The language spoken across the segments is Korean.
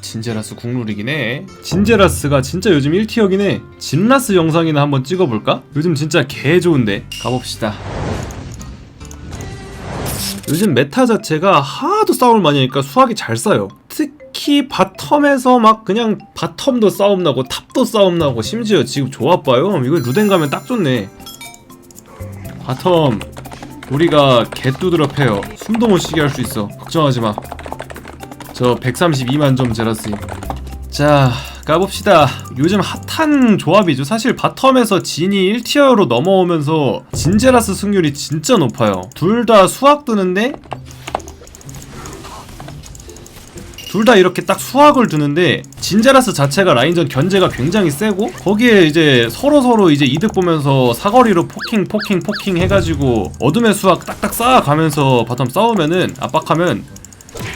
진제라스 국룰이긴 해. 진제라스가 진짜 요즘 1티어긴 해. 진라스 영상이나 한번 찍어볼까? 요즘 진짜 개 좋은데. 가봅시다. 요즘 메타 자체가 하도 싸움을 많이 하니까 수학이 잘 싸요. 특히 바텀에서 막 그냥 바텀도 싸움 나고 탑도 싸움 나고 심지어 지금 조합 봐요. 이거 루덴 가면 딱 좋네. 바텀 우리가 개뚜드러 패요. 숨도 못 쉬게 할 수 있어. 걱정하지 마. 저 132만 점 제라스임. 자, 가봅시다. 요즘 핫한 조합이죠. 사실 바텀에서 진이 1티어로 넘어오면서 진제라스 승률이 진짜 높아요. 둘 다 수학 뜨는데 둘 다 이렇게 딱 수학을 두는데 진제라스 자체가 라인전 견제가 굉장히 세고 거기에 이제 서로 서로 이제 이득 보면서 사거리로 포킹 포킹 포킹 해가지고 어둠의 수학 딱딱 쌓아가면서 바텀 싸우면은 압박하면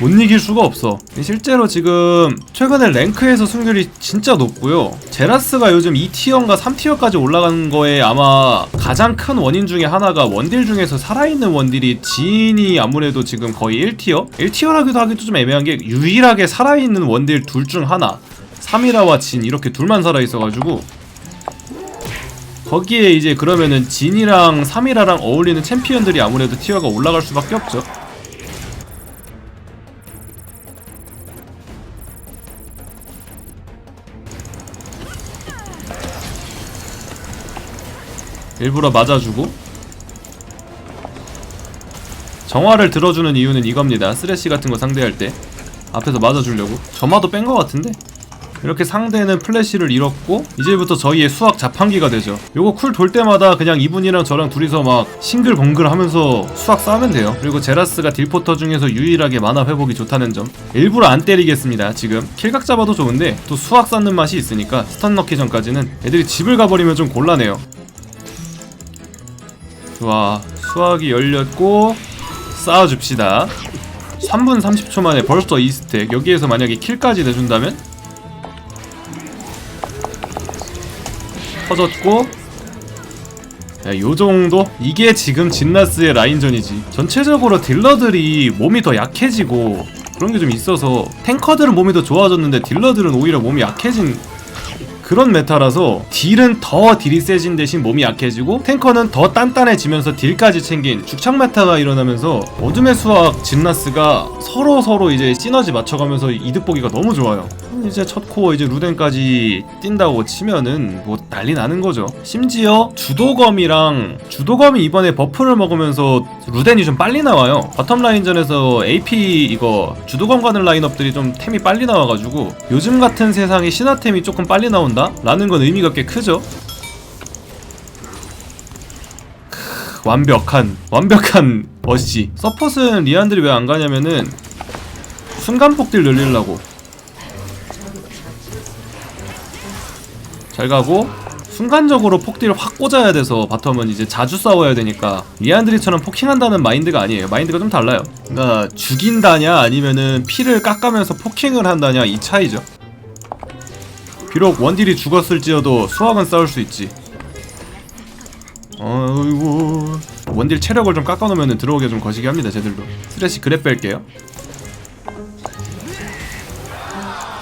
못 이길 수가 없어. 실제로 지금 최근에 랭크에서 승률이 진짜 높고요. 제라스가 요즘 2티어인가 3티어까지 올라간 거에 아마 가장 큰 원인 중에 하나가 원딜 중에서 살아있는 원딜이 지인이 아무래도 지금 거의 1티어? 1티어라기도 하기도 좀 애매한 게 유일하게 살아있는 원딜 둘 중 하나. 3이라와 진 이렇게 둘만 살아있어가지고 거기에 이제 그러면은 진이랑 3이라랑 어울리는 챔피언들이 아무래도 티어가 올라갈 수밖에 없죠. 일부러 맞아주고. 정화를 들어주는 이유는 이겁니다. 쓰레쉬 같은 거 상대할 때. 앞에서 맞아주려고. 점화도 뺀거 같은데? 이렇게 상대는 플래시를 잃었고 이제부터 저희의 수학 자판기가 되죠. 요거 쿨 돌 때마다 그냥 이분이랑 저랑 둘이서 막 싱글벙글 하면서 수학 싸우면 돼요. 그리고 제라스가 딜포터 중에서 유일하게 만화 회복이 좋다는 점. 일부러 안 때리겠습니다 지금. 킬각 잡아도 좋은데 또 수학 쌓는 맛이 있으니까 스턴 넣기 전까지는 애들이 집을 가버리면 좀 곤란해요 좋아 수학이 열렸고 쌓아줍시다. 3분 30초 만에 벌써 2스택. 여기에서 만약에 킬까지 내준다면? 터졌고. 야, 요 정도? 이게 지금 진나스의 라인전이지. 전체적으로 딜러들이 몸이 더 약해지고 그런 게 좀 있어서 탱커들은 몸이 더 좋아졌는데 딜러들은 오히려 몸이 약해진 그런 메타라서 딜은 더 딜이 세진 대신 몸이 약해지고 탱커는 더 단단해지면서 딜까지 챙긴 죽창 메타가 일어나면서 어둠의 수학 진나스가 서로 서로 이제 시너지 맞춰가면서 이득 보기가 너무 좋아요. 이제 첫 코어 이제 루덴까지 뛴다고 치면은 뭐 난리 나는 거죠. 심지어 주도검이랑 주도검이 이번에 버프를 먹으면서 루덴이 좀 빨리 나와요. 바텀 라인전에서 AP 이거 주도검 가는 라인업들이 좀 템이 빨리 나와가지고 요즘 같은 세상에 신화템이 조금 빨리 나온다? 라는 건 의미가 꽤 크죠. 크, 완벽한 완벽한 어시 서폿은 리안들이 왜 안 가냐면은 순간 폭딜 늘리려고 잘 가고 순간적으로 폭딜 확 꽂아야 돼서 바텀은 이제 자주 싸워야 되니까 리안드리처럼 포킹한다는 마인드가 아니에요. 마인드가 좀 달라요. 그러니까 죽인다냐 아니면은 피를 깎아면서 포킹을 한다냐 이 차이죠. 비록 원딜이 죽었을지어도 수학은 싸울 수 있지. 어이구. 원딜 체력을 좀 깎아놓으면 들어오게 좀 거시기 합니다 쟤들도. 스레시 그랩 뺄게요.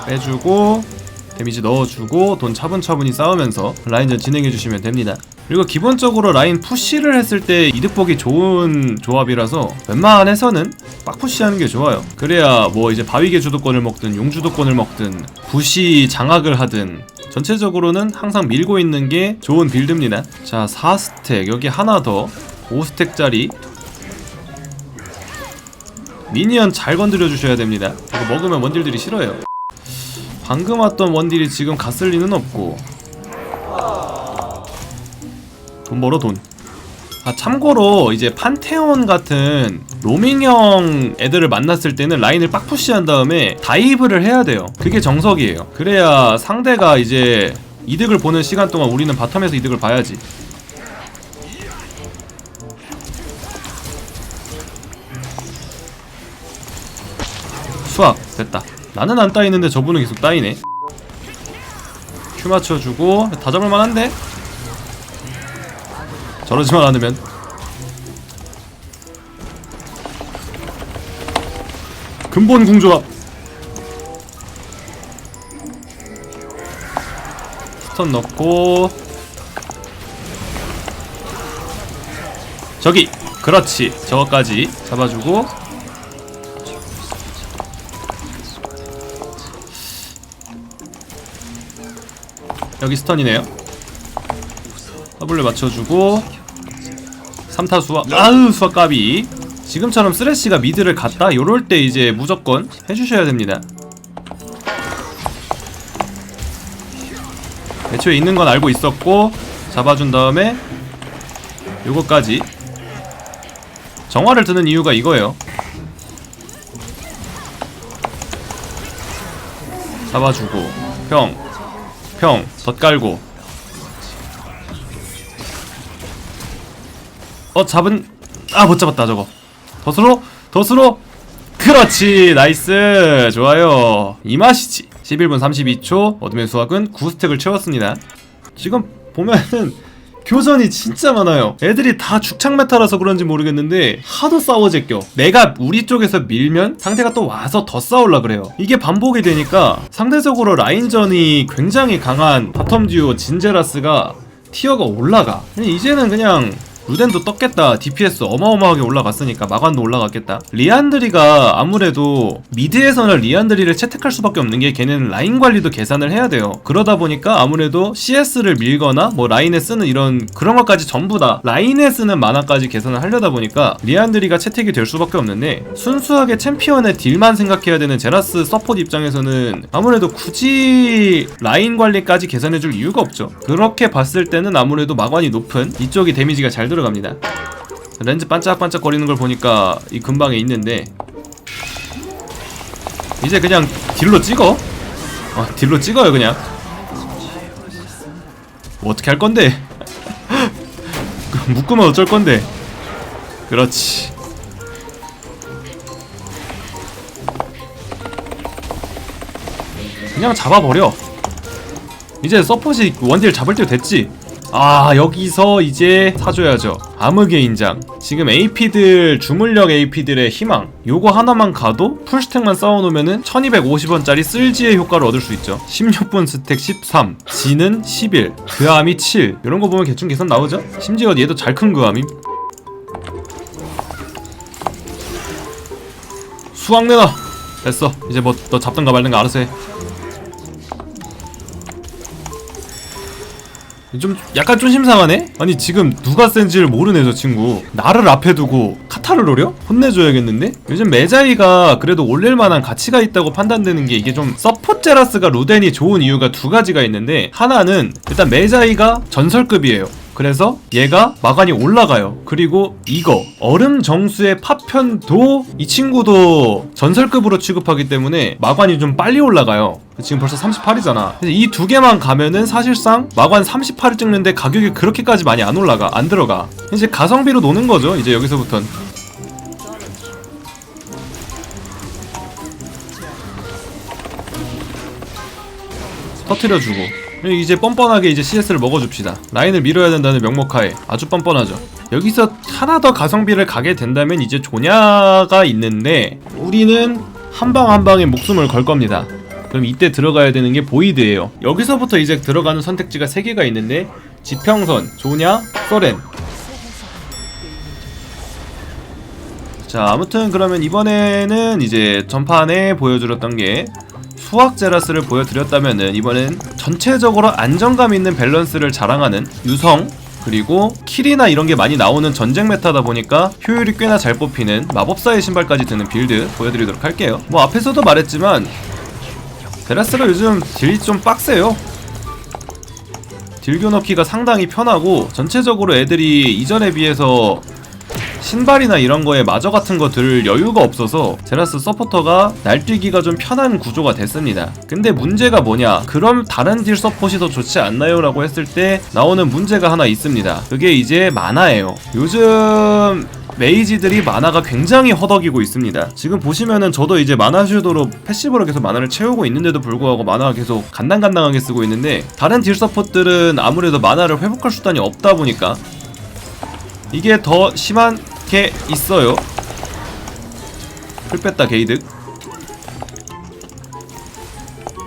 빼주고 데미지 넣어주고 돈 차분차분히 싸우면서 라인전 진행해주시면 됩니다. 그리고 기본적으로 라인 푸시를 했을 때 이득 보기 좋은 조합이라서 웬만해서는 빡 푸시하는 게 좋아요. 그래야 뭐 이제 바위개 주도권을 먹든 용 주도권을 먹든 부시 장악을 하든 전체적으로는 항상 밀고 있는 게 좋은 빌드입니다. 자 4스택. 여기 하나 더. 5스택짜리. 미니언 잘 건드려 주셔야 됩니다. 이거 먹으면 원딜들이 싫어요 방금 왔던 원딜이 지금 갔을 리는 없고 돈 벌어 돈. 아 참고로 이제 판테온 같은 로밍형 애들을 만났을 때는 라인을 빡 푸시한 다음에 다이브를 해야 돼요. 그게 정석이에요. 그래야 상대가 이제 이득을 보는 시간 동안 우리는 바텀에서 이득을 봐야지. 수학 됐다. 나는 안 따이는데 저분은 계속 따이네. 큐 맞춰주고 다 잡을만한데? 저러지만 않으면. 근본 궁조합. 스턴 넣고. 저기! 그렇지. 저거까지 잡아주고. 여기 스턴이네요. W 맞춰주고 3타 수학 아으 수학 까비. 지금처럼 쓰레쉬가 미드를 갔다 요럴 때 이제 무조건 해주셔야 됩니다. 애초에 있는 건 알고 있었고 잡아준 다음에 요거까지. 정화를 드는 이유가 이거예요. 잡아주고 평, 평, 덧 깔고. 어 잡은 아 못 잡았다 저거. 덫으로? 덫으로? 그렇지 나이스. 좋아요. 이 맛이지. 11분 32초 어둠의 수학은 9스택을 채웠습니다. 지금 보면은 교전이 진짜 많아요. 애들이 다 죽창 메타라서 그런지 모르겠는데 하도 싸워 제껴. 내가 우리 쪽에서 밀면 상대가 또 와서 더 싸울라 그래요. 이게 반복이 되니까 상대적으로 라인전이 굉장히 강한 바텀 듀오 진제라스가 티어가 올라가. 이제는 그냥 루덴도 떴겠다. DPS 어마어마하게 올라갔으니까 마관도 올라갔겠다. 리안드리가 아무래도 미드에서는 리안드리를 채택할 수밖에 없는 게 걔는 라인 관리도 계산을 해야 돼요. 그러다 보니까 아무래도 CS를 밀거나 뭐 라인에 쓰는 이런 그런 것까지 전부 다 라인에 쓰는 만화까지 계산을 하려다 보니까 리안드리가 채택이 될 수밖에 없는데 순수하게 챔피언의 딜만 생각해야 되는 제라스 서포트 입장에서는 아무래도 굳이 라인 관리까지 계산해줄 이유가 없죠. 그렇게 봤을 때는 아무래도 마관이 높은 이쪽이 데미지가 잘 들어 갑니다. 렌즈 반짝반짝 거리는 걸 보니까 이 근방에 있는데 이제 그냥 딜로 찍어? 어 딜로 찍어요 그냥. 뭐 어떻게 할 건데? 묶으면 어쩔 건데? 그렇지. 그냥 잡아버려. 이제 서폿이 원딜 잡을 때 됐지 아 여기서 이제 사줘야죠. 암흑의 인장. 지금 AP들 주물력 AP들의 희망. 요거 하나만 가도 풀스택만 쌓아놓으면은 1250원짜리 쓸지의 효과를 얻을 수 있죠. 16분 스택 13 지는 11 그암이 7 이런 거 보면 대충 계산 나오죠? 심지어 얘도 잘 큰 그암임 수학 내놔! 됐어. 이제 뭐 너 잡든가 말든가 알아서 해 좀 약간 쫀심상하네? 아니 지금 누가 센지를 모르네 저 친구 나를 앞에 두고 카타를 노려? 혼내줘야겠는데? 요즘 메자이가 그래도 올릴 만한 가치가 있다고 판단되는 게 이게 좀 서포트 제라스가 루덴이 좋은 이유가 두 가지가 있는데 하나는 일단 메자이가 전설급이에요 그래서 얘가 마관이 올라가요. 그리고 이거 얼음 정수의 파편도 이 친구도 전설급으로 취급하기 때문에 마관이 좀 빨리 올라가요. 지금 벌써 38이잖아. 이 두 개만 가면은 사실상 마관 38을 찍는데 가격이 그렇게까지 많이 안 올라가, 안 들어가. 이제 가성비로 노는 거죠. 이제 여기서부턴. 터트려주고 이제 뻔뻔하게 이제 CS를 먹어줍시다. 라인을 밀어야 된다는 명목하에 아주 뻔뻔하죠. 여기서 하나 더 가성비를 가게 된다면 이제 조냐가 있는데 우리는 한 방 한 방에 목숨을 걸 겁니다. 그럼 이때 들어가야 되는 게 보이드예요. 여기서부터 이제 들어가는 선택지가 3개가 있는데 지평선, 조냐, 서렌. 자 아무튼 그러면 이번에는 이제 전판에 보여드렸던 게 수학 제라스를 보여드렸다면은 이번엔 전체적으로 안정감 있는 밸런스를 자랑하는 유성 그리고 킬이나 이런 게 많이 나오는 전쟁 메타다 보니까 효율이 꽤나 잘 뽑히는 마법사의 신발까지 드는 빌드 보여드리도록 할게요. 뭐 앞에서도 말했지만 제라스가 요즘 딜이 좀 빡세요. 딜교 넣기가 상당히 편하고 전체적으로 애들이 이전에 비해서 신발이나 이런 거에 마저 같은 거 들 여유가 없어서 제라스 서포터가 날뛰기가 좀 편한 구조가 됐습니다. 근데 문제가 뭐냐? 그럼 다른 딜 서폿이 더 좋지 않나요? 라고 했을 때 나오는 문제가 하나 있습니다. 그게 이제 만화예요. 요즘 메이지들이 만화가 굉장히 허덕이고 있습니다. 지금 보시면은 저도 이제 만화 슈도로 패시브로 계속 만화를 채우고 있는데도 불구하고 만화가 계속 간당간당하게 쓰고 있는데 다른 딜 서폿들은 아무래도 만화를 회복할 수단이 없다 보니까 이게 더 심한 게 있어요. 풀 뺐다 게이득.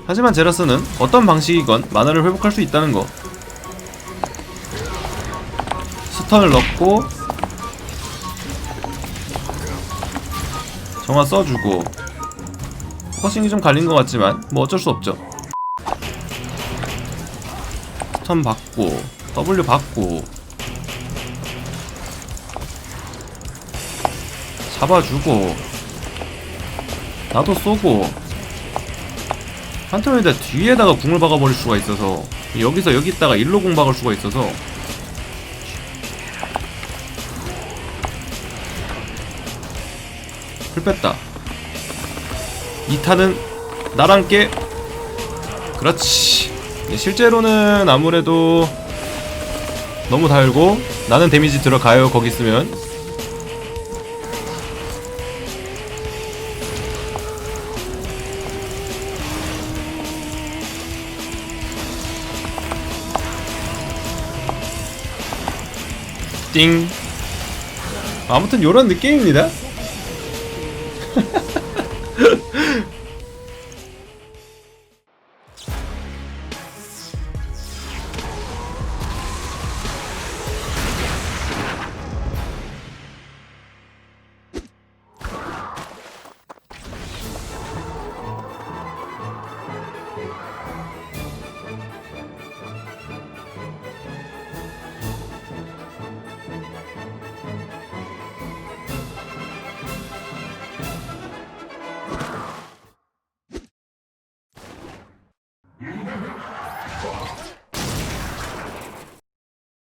하지만 제라스는 어떤 방식이건 만화를 회복할 수 있다는 거 스턴을 넣고 정화 써주고 포커싱이 좀 갈린 것 같지만 뭐 어쩔 수 없죠 스턴 받고 W 받고 잡아주고 나도 쏘고 한턴에다 뒤에다가 궁을 박아버릴 수가 있어서 여기서 여기 있다가 일로 궁 박을 수가 있어서. 풀 뺐다. 2타는 나랑 깨. 그렇지. 네, 실제로는 아무래도 너무 달고 나는 데미지 들어가요 거기 있으면 띵. 아무튼 요런 느낌입니다